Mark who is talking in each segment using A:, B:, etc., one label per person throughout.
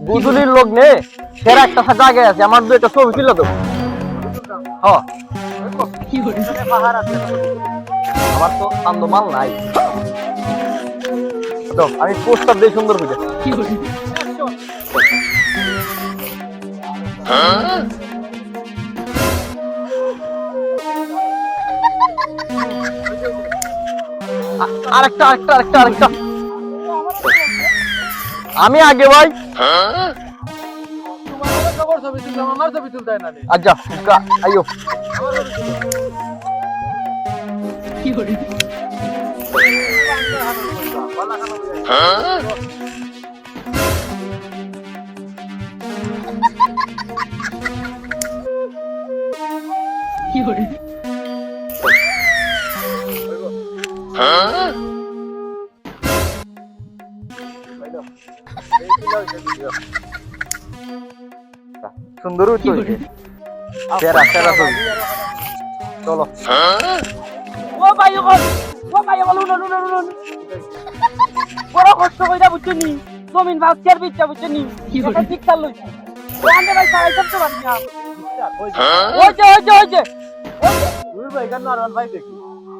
A: বুজুলির লোক নে সেরা একটা জায়গা আছে, আমার দু ছবি তুলে দেবো। আমার তো আন্দ মাল নাই আমি পোস্টার দিয়ে সুন্দর আ- আরেকটা আরেকটা আরেকটা আরেকটা। আমি আগে ভাই
B: আচ্ছা আইও কি করে হ্যাঁ
A: কি করে হ্যাঁ? সুন্দর সেরা সেরা ছবি চলো
C: ও ভাই ও ও ভাই বলো না না না বড় কষ্ট কইরা বুঝছনি জমিন ভাগ চেয়ার বুঝছনি ঠিক চাল লইছে ও আন্তে ভাই সারাই ওই যে ওই যে ওই যে
B: ভাই কেন আর ভাই দেখি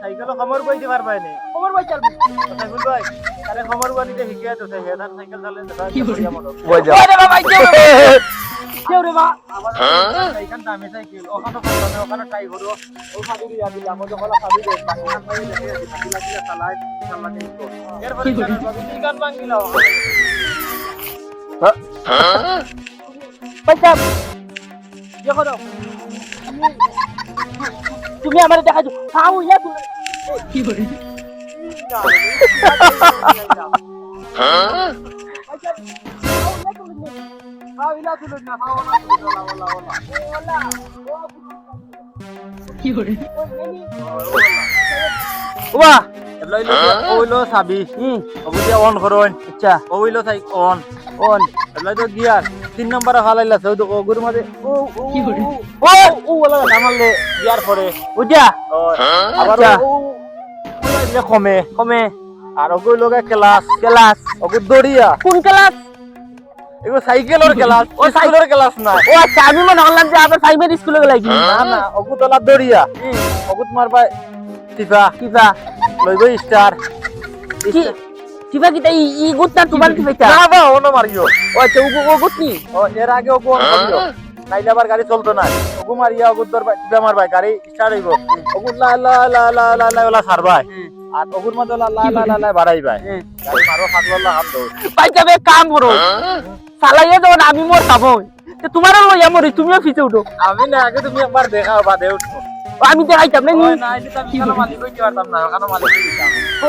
B: সাইকেলও খবর কইতে পারবাই নি
C: খবর কই চলবে
B: সাইকেল ভাই আরে খবর কই নিতে হিকিয়া তো সে হেদার সাইকেল চালে কি বলিয়া মন কই ভাই দেখে দিলা
C: দেখো তুমি আমার দেখা খাও ইয়া কি করে
B: বাহ ওইলো চাবি
A: হুম
B: অবশ্যই অন করো
A: আচ্ছা
B: ওইলো চাই অন।
A: অন
B: এগুলো তিন নম্বরে ফালাইলা চৌদ গুরু মাঝে। ও ও
A: ও
B: ও ওলা নামালে গিয়ার পরে।
A: ওইটা
B: আবার
A: আচ্ছা।
B: ও কমে
A: কমে।
B: আর ওগুলো লোকে ক্লাস।
A: ক্লাস।
B: ওগুলো দড়িয়া।
C: কোন ক্লাস?
B: এগুলো সাইকেলের ক্লাস ও সাইকেলের ক্লাস না।
C: ও আচ্ছা আমি মনে হলাম যে আবার প্রাইমারি স্কুলে গেলাই কি?
B: না না ওগু তলা দড়িয়া। ওগু তোমার ভাই টিপা
C: কিবা
B: লইব স্টার
C: কিবা কিতা ই ই গুত না তোমার কি? পাইতা
B: না বা অন্য মারিও
C: ও আচ্ছা ও ও গুত নি
B: ও এর আগে ওগু অন মারিও নাইলে আবার গাড়ি চলতো না ওগু মারিয়া ওগু গাড়ি স্টার্ট হইব ওগু লা লা লা লা লা লা ওলা আর ওগুর মধ্যে লা লা লা লা লা বাড়াইবাই গাড়ি মারো ফাগলা হাম
C: বে কাম করো চালাইয়া যখন আমি মোর খাব তো তোমারও লইয়া মরি তুমিও ফিসে উঠো
B: আমি না আগে তুমি একবার দেখাও বা দে উঠো
C: আমি দেখাইতাম না নি।
B: না? এটা আমি কেন মালিক হইতে পারতাম না কেন মালিক
C: ও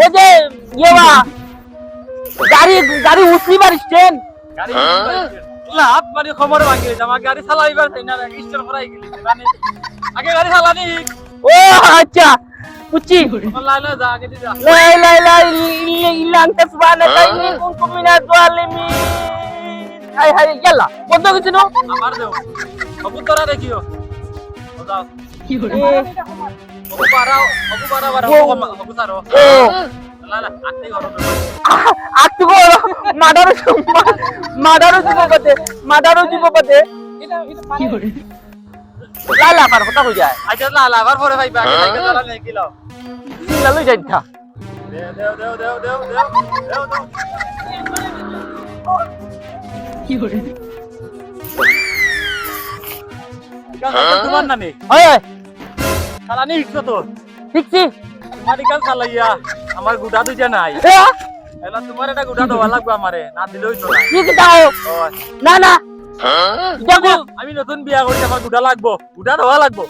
C: ও যে ইয়েবা গাড়ি গাড়ি উঠলিবার স্টেন
B: গাড়ি লাভ মানে খবর ভাঙি আমার গাড়ি চালাইবার না স্ট্যান্ড করাই গেলি আগে গাড়ি চালানি।
C: ও আচ্ছা বুঝছি।
B: লাইলা যা আগে দি যা।
C: লাই লাই লাই ইল্লা আনতে সুবহানা তাইনি কুনতুম মিনাজ জালিমিন হাই হাই ইয়াল্লা বন্ধ কিছু নো?
B: আমার দেও। তোরা দেখিও। মাদারও মাদারও যুবপথে মাদারও
C: যুবপথে
B: লালা
C: পার কথা কই যায়
B: আচ্ছা লালা পার পরে ভাই বাকি টাকা লালা নেই
C: কিলো লালু যাই না
B: দেও দেও দেও দেও দেও দেও দেও কি করে হ্যাঁ? তোমার নামে?
C: হয় হয়।
B: চালানি শিখছো তো
C: শিখছি
B: তোমার ইকান চালাইয়া আমার গুড়া দুইটা নাই। এলা তোমার এটা গুড়া দেওয়া লাগবে আমারে না দিলেই তো
C: কি?
B: ওই,
C: না না।
B: আমি নতুন বিয়া করছি আমার গুড়া লাগবো। গুড়া দেওয়া লাগবো।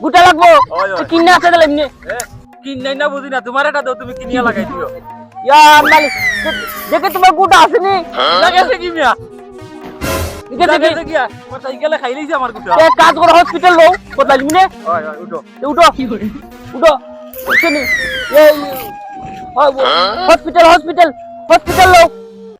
C: গুটা লাগবো?
B: ওই।
C: আছে তাহলে এমনি।
B: এ, কিনাই না বুঝি না তোমার এটা দাও তুমি কিনিয়া লাগাই দিও।
C: ইয়া মালিক দেখে তোমার গুটা আসেনি
B: লাগাইছে কি মিয়া? সাইকেলে খাই লইছে আমার গুড়া
C: এক কাজ করো হসপিটাল লো কোথায় লিমনে
B: ওই ওই উঠো।
C: উঠো। উঠো। উঠনি হসপিটাল হসপিটাল হসপিটাল লো